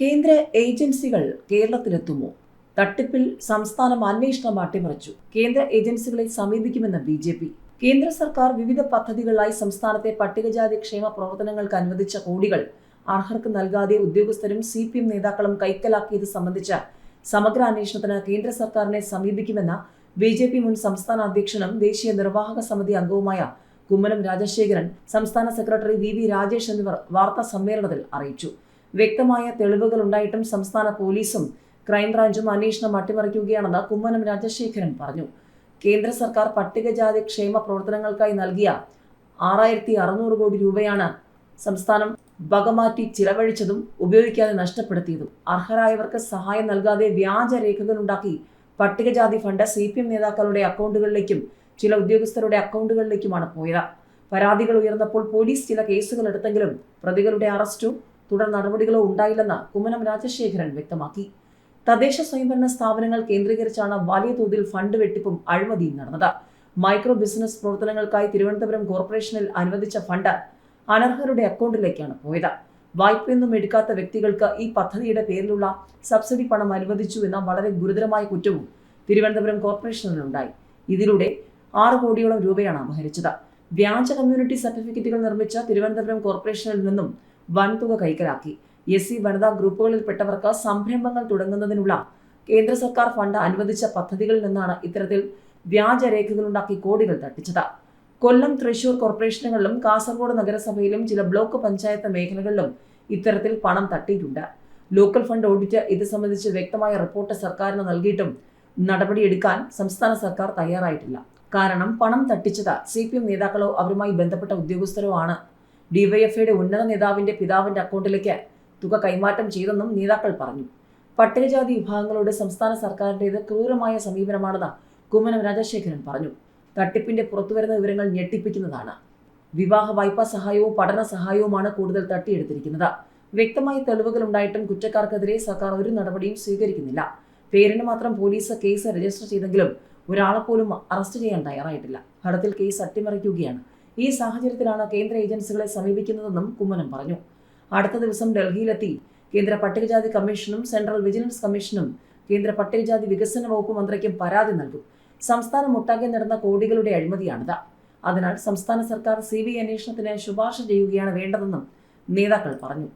കേന്ദ്ര ഏജൻസികൾ കേരളത്തിലെത്തുമോ? തട്ടിപ്പിൽ സംസ്ഥാനം അന്വേഷണം അട്ടിമറിച്ചു. കേന്ദ്ര ഏജൻസികളെ സമീപിക്കുമെന്ന് ബി ജെ പി. കേന്ദ്ര സർക്കാർ വിവിധ പദ്ധതികളായി സംസ്ഥാനത്തെ പട്ടികജാതി ക്ഷേമ പ്രവർത്തനങ്ങൾക്ക് അനുവദിച്ച കോടികൾ അർഹർക്ക് നൽകാതെ ഉദ്യോഗസ്ഥരും സി പി എം നേതാക്കളും കൈക്കലാക്കിയത് സംബന്ധിച്ച സമഗ്ര അന്വേഷണത്തിന് കേന്ദ്ര സർക്കാരിനെ സമീപിക്കുമെന്ന ബി ജെ പി മുൻ സംസ്ഥാന അധ്യക്ഷനും ദേശീയ നിർവാഹക സമിതി അംഗവുമായ കുമ്മനം രാജശേഖരൻ സംസ്ഥാന സെക്രട്ടറി വി വി രാജേഷ് എന്നിവർ വാർത്താ സമ്മേളനത്തിൽ അറിയിച്ചു. വ്യക്തമായ തെളിവുകൾ ഉണ്ടായിട്ടും സംസ്ഥാന പോലീസും ക്രൈംബ്രാഞ്ചും അന്വേഷണം അട്ടിമറിക്കുകയാണെന്ന് കുമ്മനം രാജശേഖരൻ പറഞ്ഞു. കേന്ദ്ര സർക്കാർ പട്ടികജാതി ക്ഷേമ പ്രവർത്തനങ്ങൾക്കായി നൽകിയ ആറായിരത്തി അറുന്നൂറ് കോടി രൂപയാണ് സംസ്ഥാനം വകമാറ്റി ചിലവഴിച്ചതും ഉപയോഗിക്കാതെ നഷ്ടപ്പെടുത്തിയതും. അർഹരായവർക്ക് സഹായം നൽകാതെ വ്യാജ രേഖകളുണ്ടാക്കി പട്ടികജാതി ഫണ്ട് സി പി എം നേതാക്കളുടെ അക്കൗണ്ടുകളിലേക്കും ചില ഉദ്യോഗസ്ഥരുടെ അക്കൗണ്ടുകളിലേക്കുമാണ് പോയത്. പരാതികൾ ഉയർന്നപ്പോൾ പോലീസ് ചില കേസുകൾ എടുത്തെങ്കിലും പ്രതികളുടെ അറസ്റ്റോ തുടർ നടപടികളോ ഉണ്ടായില്ലെന്ന് കുമ്മനം രാജശേഖരൻ വ്യക്തമാക്കി. തദ്ദേശ സ്വയംഭരണ സ്ഥാപനങ്ങൾ കേന്ദ്രീകരിച്ചാണ് വലിയ തോതിൽ ഫണ്ട് വെട്ടിപ്പും അഴിമതിയും നടന്നത്. മൈക്രോ ബിസിനസ് പ്രവർത്തനങ്ങൾക്കായി തിരുവനന്തപുരം കോർപ്പറേഷനിൽ അനുവദിച്ച ഫണ്ട് അനർഹരുടെ അക്കൗണ്ടിലേക്കാണ് പോയത്. വായ്പയൊന്നും എടുക്കാത്ത വ്യക്തികൾക്ക് ഈ പദ്ധതിയുടെ പേരിലുള്ള സബ്സിഡി പണം അനുവദിച്ചു എന്ന വളരെ ഗുരുതരമായ കുറ്റവും തിരുവനന്തപുരം കോർപ്പറേഷനിലുണ്ടായി. ഇതിലൂടെ ആറ് കോടിയോളം രൂപയാണ് അപഹരിച്ചത്. വ്യാജ കമ്മ്യൂണിറ്റി സർട്ടിഫിക്കറ്റുകൾ നിർമ്മിച്ച തിരുവനന്തപുരം കോർപ്പറേഷനിൽ നിന്നും വൻതുക കൈക്കലാക്കി. എസ് സി വനിതാ ഗ്രൂപ്പുകളിൽപ്പെട്ടവർക്ക് സംരംഭങ്ങൾ തുടങ്ങുന്നതിനുള്ള കേന്ദ്ര സർക്കാർ ഫണ്ട് അനുവദിച്ച പദ്ധതികളിൽ നിന്നാണ് ഇത്തരത്തിൽ വ്യാജരേഖകളുണ്ടാക്കി കോടികൾ തട്ടിച്ചത്. കൊല്ലം തൃശൂർ കോർപ്പറേഷനുകളിലും കാസർഗോഡ് നഗരസഭയിലും ചില ബ്ലോക്ക് പഞ്ചായത്ത് മേഖലകളിലും ഇത്തരത്തിൽ പണം തട്ടിയിട്ടുണ്ട്. ലോക്കൽ ഫണ്ട് ഓഡിറ്റ് ഇത് സംബന്ധിച്ച് വ്യക്തമായ റിപ്പോർട്ട് സർക്കാരിന് നൽകിയിട്ടും നടപടിയെടുക്കാൻ സംസ്ഥാന സർക്കാർ തയ്യാറായിട്ടില്ല. കാരണം പണം തട്ടിച്ചത് സി പി എം നേതാക്കളോ അവരുമായി ബന്ധപ്പെട്ട ഉദ്യോഗസ്ഥരോ ആണ്. ഡിവൈഎഫ്ഐയുടെ ഉന്നത നേതാവിന്റെ പിതാവിന്റെ അക്കൗണ്ടിലേക്ക് തുക കൈമാറ്റം ചെയ്തെന്നും നേതാക്കൾ പറഞ്ഞു. പട്ടികജാതി വിഭാഗങ്ങളോട് സംസ്ഥാന സർക്കാരിന്റേത് ക്രൂരമായ സമീപനമാണെന്ന് കുമ്മനം രാജശേഖരൻ പറഞ്ഞു. തട്ടിപ്പിന്റെ പുറത്തുവരുന്ന വിവരങ്ങൾ ഞെട്ടിപ്പിക്കുന്നതാണ്. വിവാഹ വായ്പാ സഹായവും പഠന സഹായവുമാണ് കൂടുതൽ തട്ടിയെടുത്തിരിക്കുന്നത്. വ്യക്തമായ തെളിവുകൾ ഉണ്ടായിട്ടും കുറ്റക്കാർക്കെതിരെ സർക്കാർ ഒരു നടപടിയും സ്വീകരിക്കുന്നില്ല. പേരിന് മാത്രം പോലീസ് കേസ് രജിസ്റ്റർ ചെയ്തെങ്കിലും ഒരാളെ പോലും അറസ്റ്റ് ചെയ്യാൻ തയ്യാറായിട്ടില്ല. ഫലത്തിൽ കേസ് അട്ടിമറിക്കുകയാണ് ഈ സാഹചര്യത്തിലാണ് കേന്ദ്ര ഏജൻസികളെ സമീപിക്കുന്നതെന്നും കുമ്മനം പറഞ്ഞു. അടുത്ത ദിവസം ഡൽഹിയിലെത്തി കേന്ദ്ര പട്ടികജാതി കമ്മീഷനും സെൻട്രൽ വിജിലൻസ് കമ്മീഷനും കേന്ദ്ര പട്ടികജാതി വികസന വകുപ്പ് മന്ത്രിക്കും പരാതി നൽകും. സംസ്ഥാനം ഒട്ടാകെ നടന്ന കോടികളുടെ അഴിമതിയാണിത്. അതിനാൽ സംസ്ഥാന സർക്കാർ സി ബി അന്വേഷണത്തിന് ശുപാർശ ചെയ്യുകയാണ് വേണ്ടതെന്നും നേതാക്കൾ പറഞ്ഞു.